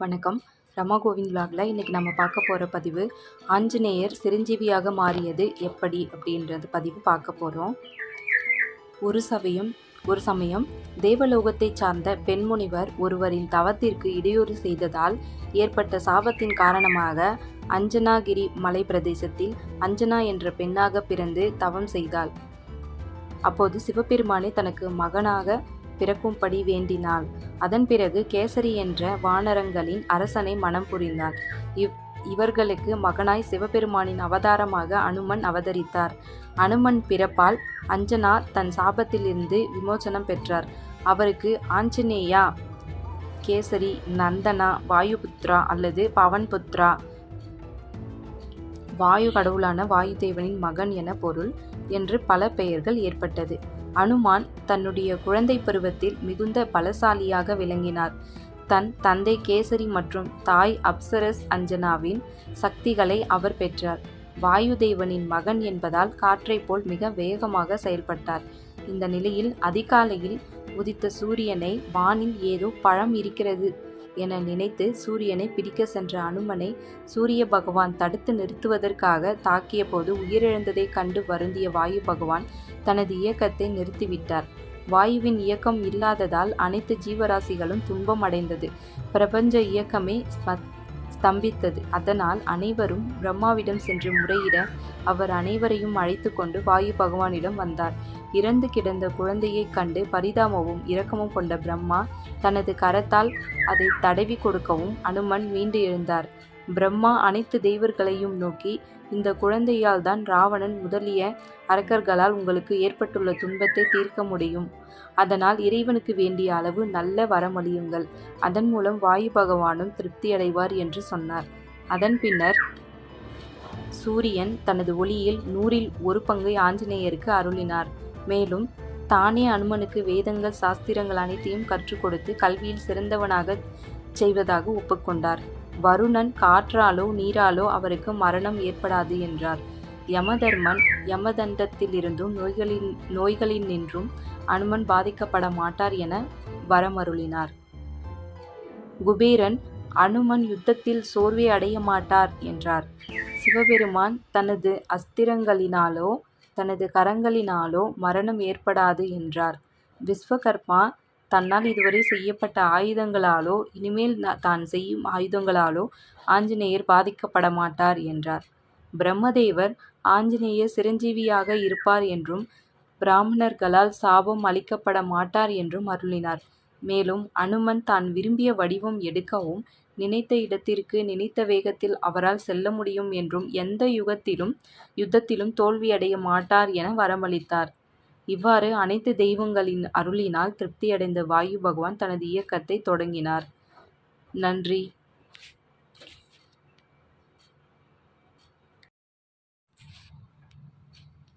வணக்கம். ரமா கோவிந்த் vlogல இன்றைக்கி நம்ம பார்க்க போகிற பதிவு ஆஞ்சநேயர் சிரஞ்சீவியாக மாறியது எப்படி அப்படின்றது பதிவு பார்க்க போகிறோம் ஒரு சமயம் ஒரு சமயம் தேவலோகத்தை சார்ந்த பெண்முனிவர் ஒருவரின் தவத்திற்கு இடையூறு செய்ததால் ஏற்பட்ட சாபத்தின் காரணமாக அஞ்சனாகிரி மலை பிரதேசத்தில் அஞ்சனா என்ற பெண்ணாக பிறந்து தவம் செய்தாள். அப்போது சிவபெருமானை தனக்கு மகனாக பிறக்கும்படி வேண்டினாள். அதன் பிறகு கேசரி என்ற வானரங்களின் அரசனை மனம் புரிந்தாள். இவ் இவர்களுக்கு மகனாய் சிவபெருமானின் அவதாரமாக அனுமன் அவதரித்தார். அனுமன் பிறப்பால் அஞ்சனா தன் சாபத்திலிருந்து விமோசனம் பெற்றார். அவருக்கு ஆஞ்சநேயா கேசரி நந்தனா வாயுபுத்ரா அல்லது பவன்புத்ரா வாயு கடவுளான வாயுதேவனின் மகன் என பொருள் என்று பல பெயர்கள் ஏற்பட்டது. அனுமான் தன்னுடைய குழந்தை பருவத்தில் மிகுந்த பலசாலியாக விளங்கினார். தன் தந்தை கேசரி மற்றும் தாய் அப்சரஸ் அஞ்சனாவின் சக்திகளை அவர் பெற்றார். வாயுதேவனின் மகன் என்பதால் காற்றைப் போல் மிக வேகமாக செயல்பட்டார். இந்த நிலையில் அதிகாலையில் உதித்த சூரியனை வானில் ஏதோ பழம் இருக்கிறது என நினைத்து சூரியனை பிடிக்க சென்ற அனுமனை சூரிய பகவான் தடுத்து நிறுத்துவதற்காக தாக்கியபோது உயிரிழந்ததை கண்டு வருந்திய வாயு பகவான் தனது இயக்கத்தை நிறுத்திவிட்டார். வாயுவின் இயக்கம் இல்லாததால் அனைத்து ஜீவராசிகளும் துன்பம் அடைந்தது பிரபஞ்ச இயக்கமே ஸ்தம்பித்தது. அதனால் அனைவரும் பிரம்மாவிடம் சென்று முறையிட அவர் அனைவரையும் அழைத்து கொண்டு வாயு பகவானிடம் வந்தார். இறந்து கிடந்த குழந்தையைக் கண்டு பரிதாபமும் இரக்கமும் கொண்ட பிரம்மா தனது கரத்தால் அதை தடவி கொடுக்கவும் அனுமன் மீண்டு எழுந்தார். பிரம்மா அனைத்து தெய்வர்களையும் நோக்கி இந்த குழந்தையால் தான் ராவணன் முதலிய அரக்கர்களால் உங்களுக்கு ஏற்பட்டுள்ள துன்பத்தை தீர்க்க முடியும். அதனால் இறைவனுக்கு வேண்டிய அளவு நல்ல வரமளியுங்கள். அதன் மூலம் வாயு பகவானும் திருப்தியடைவார் என்று சொன்னார். அதன் பின்னர் சூரியன் தனது ஒளியில் நூறில் ஒரு பங்கை ஆஞ்சநேயருக்கு அருளினார். மேலும் தானே அனுமனுக்கு வேதங்கள் சாஸ்திரங்கள் அனைத்தையும் கற்றுக் கொடுத்து கல்வியில் சிறந்தவனாக செய்வதாக ஒப்புக்கொண்டார். வருணன் காற்றாலோ நீராலோ அவருக்கு மரணம் ஏற்படாது என்றார். யமதர்மன் யமதண்டத்திலிருந்தும் நோய்களின் நோய்களில் நின்றும் அனுமன் பாதிக்கப்பட மாட்டார் என வரமருளினார். குபேரன் அனுமன் யுத்தத்தில் சோர்வை அடைய மாட்டார் என்றார். சிவபெருமான் தனது அஸ்திரங்களினாலோ தனது கரங்களினாலோ மரணம் ஏற்படாது என்றார். விஸ்வகர்மா தன்னால் இதுவரை செய்யப்பட்ட ஆயுதங்களாலோ இனிமேல் தான் செய்யும் ஆயுதங்களாலோ ஆஞ்சநேயர் பாதிக்கப்பட மாட்டார் என்றார். பிரம்மதேவர் ஆஞ்சநேயர் சிரஞ்சீவியாக இருப்பார் என்றும் பிராமணர்களால் சாபம் அளிக்கப்பட மாட்டார் என்றும் அருளினார். மேலும் அனுமன் தான் விரும்பிய வடிவம் எடுக்கவும் நினைத்த இடத்திற்கு நினைத்த வேகத்தில் அவரால் செல்ல முடியும் என்றும் எந்த யுகத்திலும் யுத்தத்திலும் தோல்வியடைய மாட்டார் என வரமளித்தார். இவ்வாறு அனைத்து தெய்வங்களின் அருளினால் திருப்தியடைந்த வாயு பகவான் தனது இயக்கத்தை தொடங்கினார். நன்றி.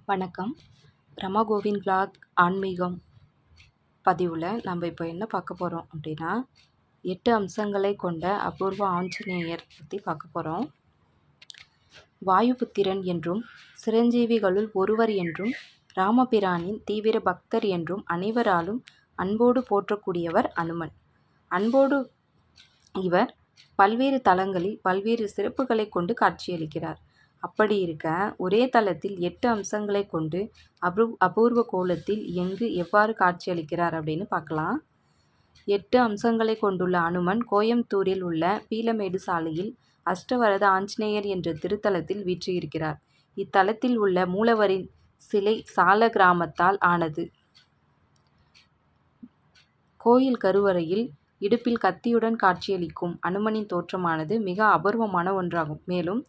வணக்கம். ரமா கோவிந்த் ஆன்மீகம் பதிவில் நம்ம இப்போ என்ன பார்க்க போகிறோம் அப்படின்னா எட்டு அம்சங்களை கொண்ட அபூர்வ ஆஞ்சநேயர் பற்றி பார்க்க போகிறோம் வாயுபுத்திரன் என்றும் சிரஞ்சீவிகளுள் ஒருவர் என்றும் ராமபிரானின் தீவிர பக்தர் என்றும் அனைவராலும் அன்போடு போற்றக்கூடியவர் அனுமன். அன்போடு இவர் பல்வேறு தலங்களில் பல்வேறு சிறப்புகளை கொண்டு காட்சியளிக்கிறார். அப்படி இருக்க ஒரே தலத்தில் எட்டு அம்சங்களை கொண்டு அபூ அபூர்வ கோலத்தில் எங்கு எவ்வாறு காட்சியளிக்கிறார் அப்படின்னு பார்க்கலாம். எட்டு அம்சங்களை கொண்டுள்ள அனுமன் கோயம்புத்தூரில் உள்ள பீலமேடு சாலையில் அஷ்டவரத ஆஞ்சநேயர் என்ற திருத்தலத்தில் வீற்றிருக்கிறார். இத்தலத்தில் உள்ள மூலவரின் சிலை சால கிராமத்தால் ஆனது. கோயில் கருவறையில் இடுப்பில் கத்தியுடன் காட்சியளிக்கும் அனுமனின் தோற்றமானது மிக அபூர்வமான ஒன்றாகும். மேலும்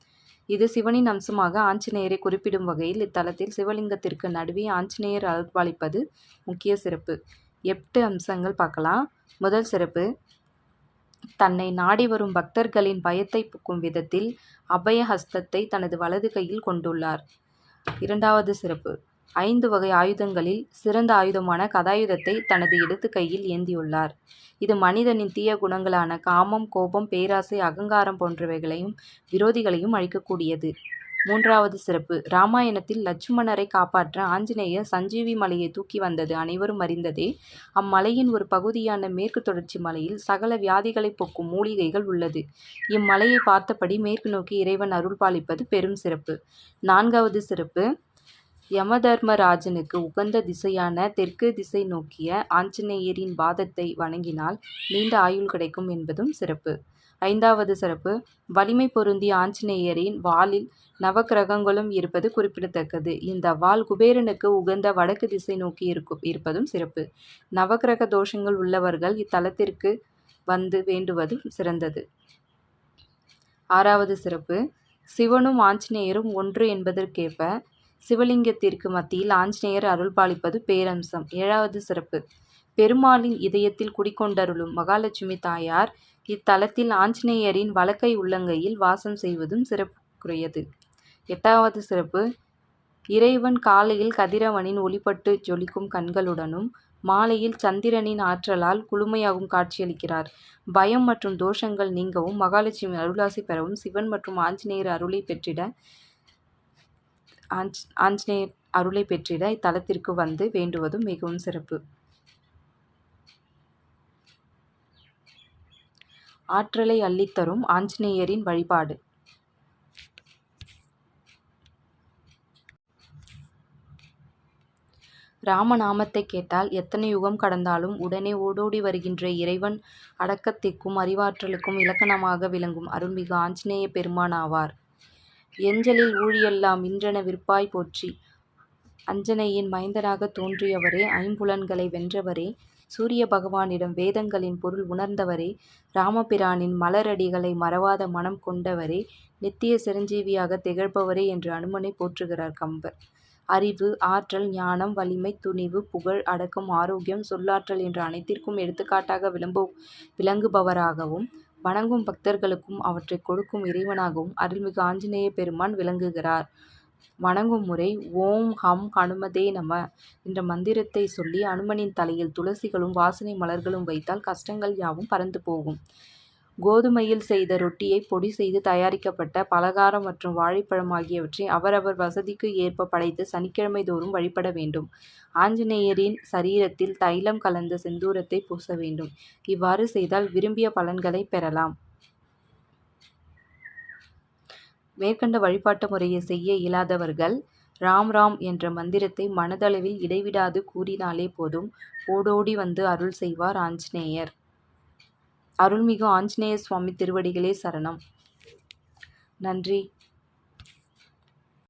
இது சிவனின் அம்சமாக ஆஞ்சநேயரை குறிப்பிடும் வகையில் இத்தலத்தில் சிவலிங்கத்திற்கு நடுவே ஆஞ்சநேயர் அருள்பாலிப்பது முக்கிய சிறப்பு. எட்டு அம்சங்கள் பார்க்கலாம். முதல் சிறப்பு தன்னை நாடி வரும் பக்தர்களின் பயத்தை புக்கும் விதத்தில் அபயஹஸ்தத்தை தனது வலது கையில் கொண்டுள்ளார். இரண்டாவது சிறப்பு. ஐந்து வகை ஆயுதங்களில் சிறந்த ஆயுதமான கதாயுதத்தை தனது இடது கையில் ஏந்தியுள்ளார். இது மனிதனின் தீய குணங்களான காமம் கோபம் பேராசை அகங்காரம் போன்றவைகளையும் விரோதிகளையும் அழிக்கக்கூடியது. மூன்றாவது சிறப்பு. ராமாயணத்தில் லட்சுமணரை காப்பாற்ற ஆஞ்சநேயர் சஞ்சீவி மலையை தூக்கி வந்தது அனைவரும் அறிந்ததே. அம்மலையின் ஒரு பகுதியான மேற்கு தொடர்ச்சி மலையில் சகல வியாதிகளை போக்கும் மூலிகைகள் உள்ளது. இம்மலையை பார்த்தபடி மேற்கு நோக்கி இறைவன் அருள் பாலிப்பது பெரும் சிறப்பு. நான்காவது சிறப்பு. யமதர்மராஜனுக்கு உகந்த திசையான தெற்கு திசை நோக்கிய ஆஞ்சநேயரின் பாதத்தை வணங்கினால் நீண்ட ஆயுள் கிடைக்கும் என்பதும் சிறப்பு. ஐந்தாவது சிறப்பு வலிமை பொருந்திய ஆஞ்சநேயரின் வாளில் நவக்கிரகங்களும் இருப்பது குறிப்பிடத்தக்கது. இந்த வால் குபேரனுக்கு உகந்த வடக்கு திசை நோக்கி இருக்கும் இருப்பதும் சிறப்பு. நவக்கிரக தோஷங்கள் உள்ளவர்கள் இத்தலத்திற்கு வந்து வேண்டுவதும் சிறந்தது. ஆறாவது சிறப்பு சிவனும் ஆஞ்சநேயரும் ஒன்று என்பதற்கேற்ப சிவலிங்கத்திற்கு மத்தியில் ஆஞ்சநேயர் அருள் பாலிப்பது பேரம்சம். ஏழாவது சிறப்பு பெருமாளின் இதயத்தில் குடிக்கொண்டருளும் மகாலட்சுமி தாயார் இத்தலத்தில் ஆஞ்சநேயரின் வலக்கை உள்ளங்கையில் வாசம் செய்வதும் சிறப்புக்குரியது. எட்டாவது சிறப்பு. இறைவன் காலையில் கதிரவனின் ஒளிப்பட்டு ஜொலிக்கும் கண்களுடனும் மாலையில் சந்திரனின் ஆற்றலால் குளுமையாகவும் காட்சியளிக்கிறார். பயம் மற்றும் தோஷங்கள் நீங்கவும் மகாலட்சுமி அருளாசி பெறவும் சிவன் மற்றும் ஆஞ்சநேயர் அருளை பெற்றிட ஆஞ்ச் ஆஞ்சநேயர் அருளை பெற்றிட இத்தலத்திற்கு வந்து வேண்டுவதும் மிகவும் சிறப்பு. ஆற்றலை அள்ளித்தரும் ஆஞ்சநேயரின் வழிபாடு. ராமநாமத்தை கேட்டால் எத்தனை யுகம் கடந்தாலும் உடனே ஓடோடி வருகின்ற இறைவன் அடக்கத்திற்கும் அறிவாற்றலுக்கும் இலக்கணமாக விளங்கும் அருள்மிகு ஆஞ்சநேய பெருமான் ஆவார். எஞ்சலில் ஊழியெல்லாம் இன்றென விற்பாய் போற்றி. அஞ்சனையின் மைந்தனாக தோன்றியவரே ஐம்புலன்களை வென்றவரே சூரிய பகவானிடம் வேதங்களின் பொருள் உணர்ந்தவரே ராமபிரானின் மலரடிகளை மறவாத மனம் கொண்டவரே நித்திய சிரஞ்சீவியாக திகழ்பவரே என்று அனுமனை போற்றுகிறார் கம்பர். அறிவு ஆற்றல் ஞானம் வலிமை துணிவு புகழ் அடக்கம் ஆரோக்கியம் சொல்லாற்றல் என்ற அனைத்திற்கும் எடுத்துக்காட்டாக விளம்பு விளங்குபவராகவும் வணங்கும் பக்தர்களுக்கும் அவற்றை கொடுக்கும் இறைவனாகவும் அருள்மிகு ஆஞ்சநேய பெருமான் விளங்குகிறார். வணங்கும் முறை ஓம் ஹம் ஹனுமதே நம என்ற மந்திரத்தை சொல்லி அனுமனின் தலையில் துளசிகளும் வாசனை மலர்களும் வைத்தால் கஷ்டங்கள் யாவும் பறந்து போகும். கோதுமையில் செய்த ரொட்டியை பொடி செய்து தயாரிக்கப்பட்ட பலகாரம் மற்றும் வாழைப்பழம் ஆகியவற்றை அவரவர் வசதிக்கு ஏற்ப படைத்து சனிக்கிழமை தோறும் வழிபட வேண்டும். ஆஞ்சநேயரின் சரீரத்தில் தைலம் கலந்த செந்தூரத்தை பூச வேண்டும். இவ்வாறு செய்தால் விரும்பிய பலன்களை பெறலாம். மேற்கண்ட வழிபாட்டு முறையை செய்ய இயலாதவர்கள் ராம் ராம் என்ற மந்திரத்தை மனதளவில் இடைவிடாது கூறினாலே போதும். ஓடோடி வந்து அருள் செய்வார் ஆஞ்சநேயர். அருள்மிகு ஆஞ்சநேய சுவாமி திருவடிகளே சரணம். நன்றி.